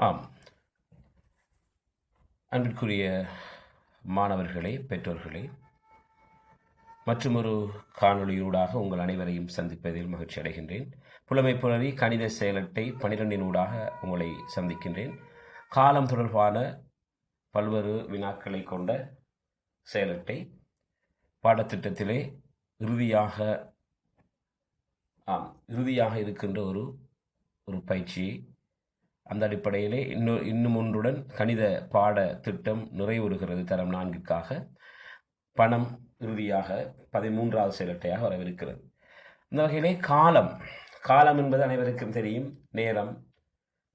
ஆம். அன்பிற்குரிய மாணவர்களே பெற்றோர்களே மற்றும் ஒரு காணொளியூடாக உங்கள் அனைவரையும் சந்திப்பதில் மகிழ்ச்சி அடைகின்றேன். புலமை புலரி கணித செயலட்டை பனிரெண்டினூடாக உங்களை சந்திக்கின்றேன். காலம் தொடர்பான பல்வேறு வினாக்களை கொண்ட செயலட்டை பாடத்திட்டத்திலே இறுதியாக ஆம் இறுதியாக இருக்கின்ற ஒரு ஒரு பயிற்சியை அந்த அடிப்படையிலே இன்னும் இன்னும் ஒன்றுடன் கணித பாட திட்டம் நிறைவுறுகிறது தரம் நான்குக்காக. பணம் இறுதியாக பதிமூன்றாவது செயலட்டையாக வரவிருக்கிறது. இந்த வகையிலே காலம் காலம் என்பது அனைவருக்கும் தெரியும். நேரம்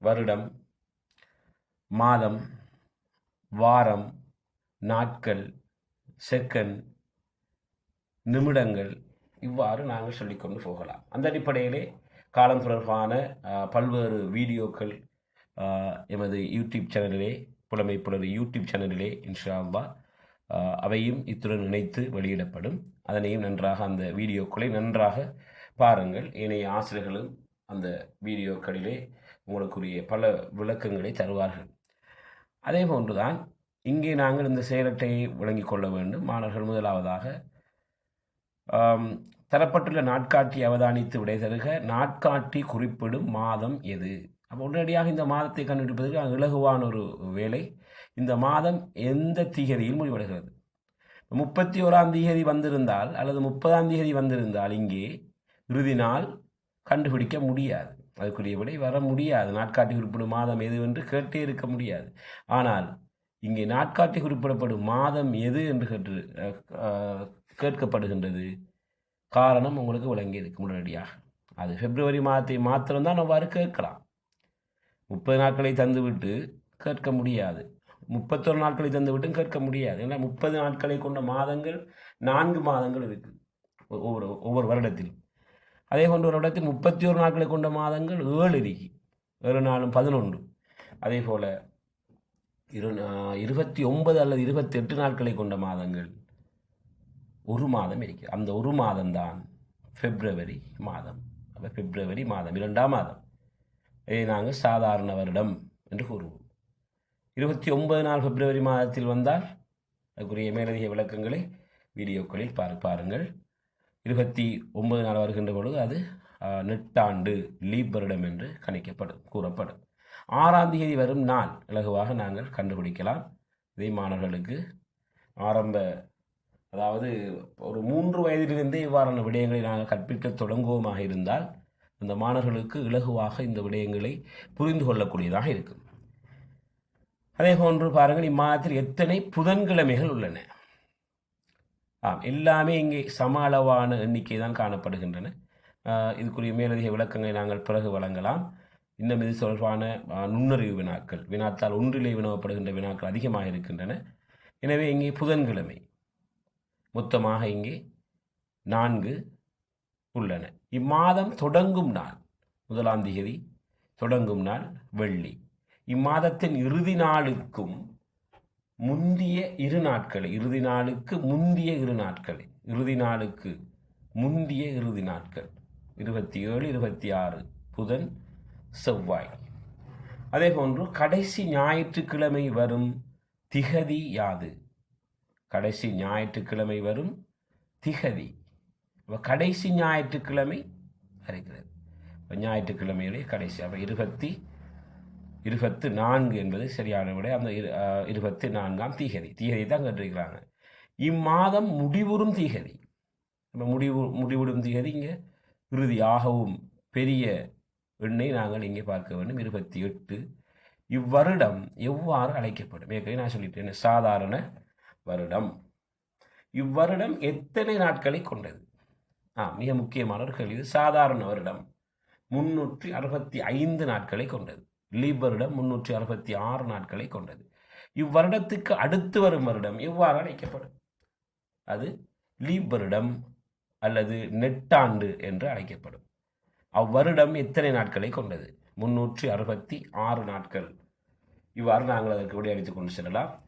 வருடம் மாதம் வாரம் நாட்கள் செகண்ட் நிமிடங்கள் இவ்வாறு நாங்கள் சொல்லிக்கொண்டு போகலாம். அந்த அடிப்படையிலே காலம் தொடர்பான பல்வேறு வீடியோக்கள் எமது யூடியூப் சேனலிலே புலமை புலர் யூடியூப் சேனலிலே இன்ஷா அவையும் இத்துடன் இணைத்து வெளியிடப்படும். அதனையும் நன்றாக அந்த வீடியோக்களை நன்றாக பாருங்கள். ஏனைய ஆசிரியர்களும் அந்த வீடியோக்களிலே உங்களுக்குரிய பல விளக்கங்களை தருவார்கள். அதே போன்றுதான் இங்கே நாங்கள் இந்த செயலட்டையை விளங்கிக் கொள்ள வேண்டும். மாணவர்கள் முதலாவதாக தரப்பட்டுள்ள நாட்காட்டி அவதானித்து விடை தருக நாட்காட்டி குறிப்பிடும் மாதம் எது? அப்போ உடனடியாக இந்த மாதத்தை கண்டுபிடிப்பதற்கு இலகுவான ஒரு வேலை. இந்த மாதம் எந்த தீகதியில் முடிவடைகிறது? முப்பத்தி ஓராம் தேதி வந்திருந்தால் அல்லது முப்பதாம் தேதி வந்திருந்தால் இங்கே இறுதி நாள் கண்டுபிடிக்க முடியாது. அதுக்குரிய விடை வர முடியாது. நாட்காட்டி குறிப்பிடும் மாதம் எது என்று கேட்டே இருக்க முடியாது. ஆனால் இங்கே நாட்காட்டி குறிப்பிடப்படும் மாதம் எது என்று கேட்டு கேட்கப்படுகின்றது. காரணம் உங்களுக்கு விளங்கி உடனடியாக. அது பிப்ரவரி மாதத்தை மாத்திரம்தான் அவ்வாறு கேட்கலாம். முப்பது நாட்களை தந்துவிட்டு கேட்க முடியாது. முப்பத்தொரு நாட்களை தந்துவிட்டும் கேட்க முடியாது. ஏன்னா முப்பது நாட்களை கொண்ட மாதங்கள் நான்கு மாதங்கள் இருக்குது ஒவ்வொரு ஒவ்வொரு வருடத்தில். அதே போன்ற ஒரு வருடத்தில் முப்பத்தி ஒரு நாட்களை கொண்ட மாதங்கள் ஏழு இருக்கு ஏழு நாளும் பதினொன்று. அதே போல் இரு இருபத்தி ஒன்பது அல்லது இருபத்தி எட்டு நாட்களை கொண்ட மாதங்கள் ஒரு மாதம் இருக்குது அந்த ஒரு மாதம்தான் பிப்ரவரி மாதம். அப்போ பிப்ரவரி மாதம் இரண்டாம் மாதம். இதை நாங்கள் சாதாரண வருடம் என்று கூறுவோம். இருபத்தி ஒன்பது நாள் பிப்ரவரி மாதத்தில் வந்தால் அதுக்குரிய மேலதிக விளக்கங்களை வீடியோக்களில் பாரு பாருங்கள். இருபத்தி ஒன்பது நாள் வருகின்ற பொழுது அது நெட்டாண்டு லீப் வருடம் என்று கணிக்கப்படும் கூறப்படும். ஆறாம் தேதி வரும் நாள் இலகுவாக நாங்கள் கண்டுபிடிக்கலாம். இதை மாணவர்களுக்கு ஆரம்ப அதாவது ஒரு மூன்று வயதிலிருந்தே இவ்வாறான விடயங்களை நாங்கள் கற்பிக்க தொடங்குவோமாக இருந்தால் அந்த மாணவர்களுக்கு இலகுவாக இந்த விடயங்களை புரிந்து கொள்ளக்கூடியதாக இருக்கும். அதே போன்று பாருங்கள் இம்மாதத்தில் எத்தனை புதன்கிழமைகள் உள்ளன. ஆம் எல்லாமே இங்கே சம அளவான எண்ணிக்கை தான் காணப்படுகின்றன. இதுக்குரிய மேலதிக விளக்கங்களை நாங்கள் பிறகு வழங்கலாம். இன்னும் இது தொடர்பான நுண்ணறிவு வினாக்கள் வினாத்தால் ஒன்றிலே வினவப்படுகின்ற வினாக்கள் அதிகமாக இருக்கின்றன. எனவே இங்கே புதன்கிழமை. மொத்தமாக இங்கே நான்கு உள்ளன. இம்மாதம் தொடங்கும் நாள் முதலாம் தேதி தொடங்கும் நாள் வெள்ளி. இம்மாதத்தின் இறுதி நாளுக்கும் முந்திய இரு நாட்களை இறுதி நாளுக்கு முந்திய இரு நாட்களை இறுதி நாளுக்கு முந்திய இறுதி நாட்கள். இருபத்தி ஏழு இருபத்தி ஆறு புதன் செவ்வாய். அதே போன்று கடைசி ஞாயிற்றுக்கிழமை வரும் திகதி யாது? கடைசி ஞாயிற்றுக்கிழமை வரும் திகதி. இப்போ கடைசி ஞாயிற்றுக்கிழமை அரைக்கிறது இப்போ ஞாயிற்றுக்கிழமையிலே கடைசி அப்போ இருபத்தி இருபத்து நான்கு என்பது சரியான விட. அந்த இரு இருபத்தி நான்காம் தீகதி. தீகதி தான் கேட்டிருக்கிறாங்க. இம்மாதம் முடிவுறும் தீகதி. நம்ம முடிவு முடிவிடும் தீகதி இங்கே இறுதியாகவும் பெரிய எண்ணை நாங்கள் இங்கே பார்க்க வேண்டும். இருபத்தி எட்டு. இவ்வருடம் எவ்வாறு அழைக்கப்படும்? ஏற்கனவே நான் சொல்லிட்டேன் சாதாரண வருடம். இவ்வருடம் எத்தனை நாட்களை கொண்டது? மிக முக்கியமானவர்கள் இது சாதாரண வருடம். முன்னூற்றி அறுபத்தி ஐந்து நாட்களை கொண்டது. லீபரிடம் முன்னூற்றி அறுபத்தி ஆறு நாட்களை கொண்டது. இவ்வருடத்துக்கு அடுத்து வரும் வருடம் எவ்வாறு அழைக்கப்படும்? அது லீபரிடம் அல்லது நெட்டாண்டு என்று அழைக்கப்படும். அவ்வருடம் எத்தனை நாட்களை கொண்டது? முன்னூற்றி அறுபத்தி ஆறு நாட்கள். இவ்வாறு நாங்கள் அதற்கு விடையளித்துக் கொண்டு செல்லலாம்.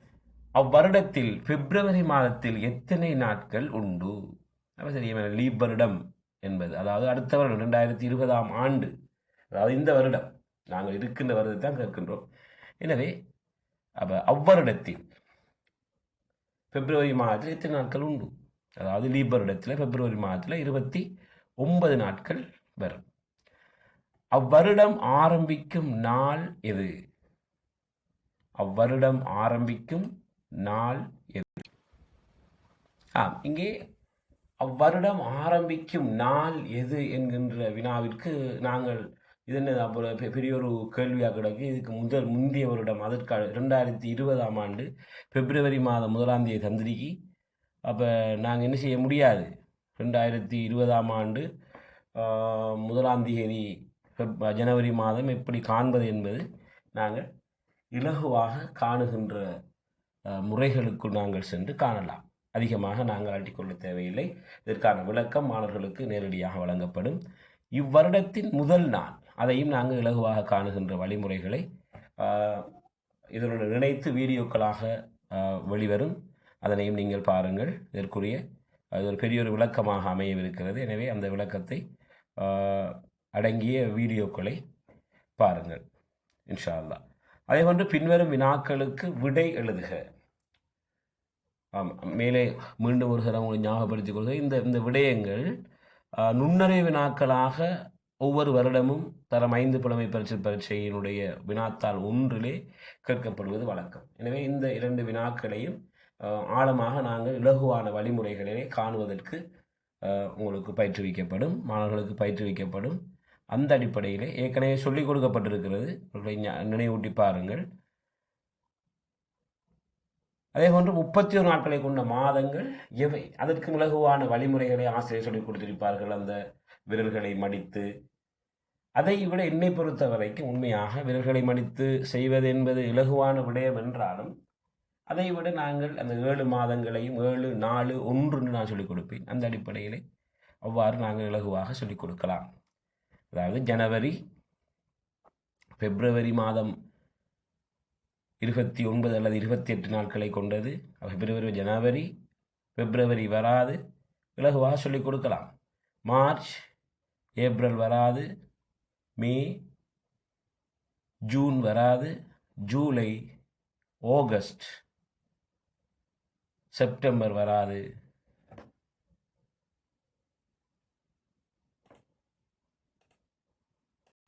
அவ்வருடத்தில் பிப்ரவரி மாதத்தில் எத்தனை நாட்கள் உண்டு? அப்போ சரி லீப் வருடம் என்பது. அதாவது அடுத்த வருடம் ரெண்டாயிரத்தி இருபதாம் ஆண்டு. அதாவது இந்த வருடம். நாங்கள் இருக்கின்ற வருடத்தை தான் கேட்கின்றோம். எனவே அப்போ அவ்வருடத்தில் பிப்ரவரி மாதத்தில் எத்தனை நாட்கள் உண்டு? அதாவது லீப் வருடத்தில் பிப்ரவரி மாதத்தில் இருபத்தி ஒன்பது நாட்கள் வரும். அவ்வருடம் ஆரம்பிக்கும் நாள் எது? அவ்வருடம் ஆரம்பிக்கும் நாள் எது? ஆம் இங்கே அவ்வருடம் ஆரம்பிக்கும் நாள் எது என்கின்ற வினாவிற்கு நாங்கள் இது என்ன அப்புறம் பெரிய ஒரு கேள்வியாக கிடக்கு. இதுக்கு முதல் முந்தைய வருடம் அதற்கு ரெண்டாயிரத்தி இருபதாம் ஆண்டு பிப்ரவரி மாதம் முதலாம் தேதி தந்திரிக்கு அப்போ நாங்கள் என்ன செய்ய முடியாது? ரெண்டாயிரத்தி இருபதாம் ஆண்டு முதலாம் தேதி ஜனவரி மாதம் எப்படி காண்பது என்பது நாங்கள் இலகுவாக காணுகின்ற ஆஹ், முறைகளுக்குள் நாங்கள் சென்று காணலாம். அதிகமாக நாங்கள் அட்டிக்கொள்ள தேவையில்லை. இதற்கான விளக்கம் மாணவர்களுக்கு நேரடியாக வழங்கப்படும். இவ்வருடத்தின் முதல் நாள் அதையும் நாங்கள் இலகுவாக காணுகின்ற வழிமுறைகளை இதனுடன் இணைத்து வீடியோக்களாக வெளிவரும். அதனையும் நீங்கள் பாருங்கள். இதற்குரிய அது ஒரு பெரிய ஒரு விளக்கமாக அமையவிருக்கிறது. எனவே அந்த விளக்கத்தை அடங்கிய வீடியோக்களை பாருங்கள். இன்ஷா அல்லா அதே போன்று பின்வரும் வினாக்களுக்கு விடை எழுதுக. ஆமாம் மேலே மீண்டும் ஒரு சில உங்களை ஞாபகப்படுத்திக் கொள்க இந்த இந்த விடயங்கள் நுண்ணறை வினாக்களாக ஒவ்வொரு வருடமும் தரம் ஐந்து புலமை பரீட்சை பரீட்சையினுடைய வினாத்தாள் ஒன்றிலே கேட்கப்படுவது வழக்கம். எனவே இந்த இரண்டு வினாக்களையும் ஆழமாக நாங்கள் இலகுவான வழிமுறைகளிலே காணுவதற்கு உங்களுக்கு பயிற்றுவிக்கப்படும் மாணவர்களுக்கு பயிற்றுவிக்கப்படும். அந்த அடிப்படையிலே ஏற்கனவே சொல்லிக் கொடுக்கப்பட்டிருக்கிறது. அவர்களை நினைவூட்டி பாருங்கள். அதே போன்று முப்பத்தி ஒரு நாட்களை கொண்ட மாதங்கள் எவை? அதற்கு இலகுவான வழிமுறைகளை ஆசிரியர் சொல்லிக் கொடுத்திருப்பார்கள். அந்த விரல்களை மடித்து. அதை விட என்னை பொறுத்த வரைக்கும் உண்மையாக விரல்களை மடித்து செய்வது என்பது இலகுவான விடயம் என்றாலும் அதை விட நாங்கள் அந்த ஏழு மாதங்களையும் ஏழு நாலு ஒன்றுன்னு நான் சொல்லிக் கொடுப்பேன். அந்த அடிப்படையிலே அவ்வாறு நாங்கள் இலகுவாக சொல்லிக் கொடுக்கலாம். அதாவது ஜனவரி பிப்ரவரி மாதம் இருபத்தி ஒன்பது அல்லது இருபத்தி எட்டு நாட்களை கொண்டது. பிப்ரவரி ஜனவரி பிப்ரவரி வராது. இலகுவாக சொல்லிக் கொடுக்கலாம். மார்ச் ஏப்ரல் வராது. மே ஜூன் வராது. ஜூலை ஆகஸ்ட் செப்டம்பர் வராது.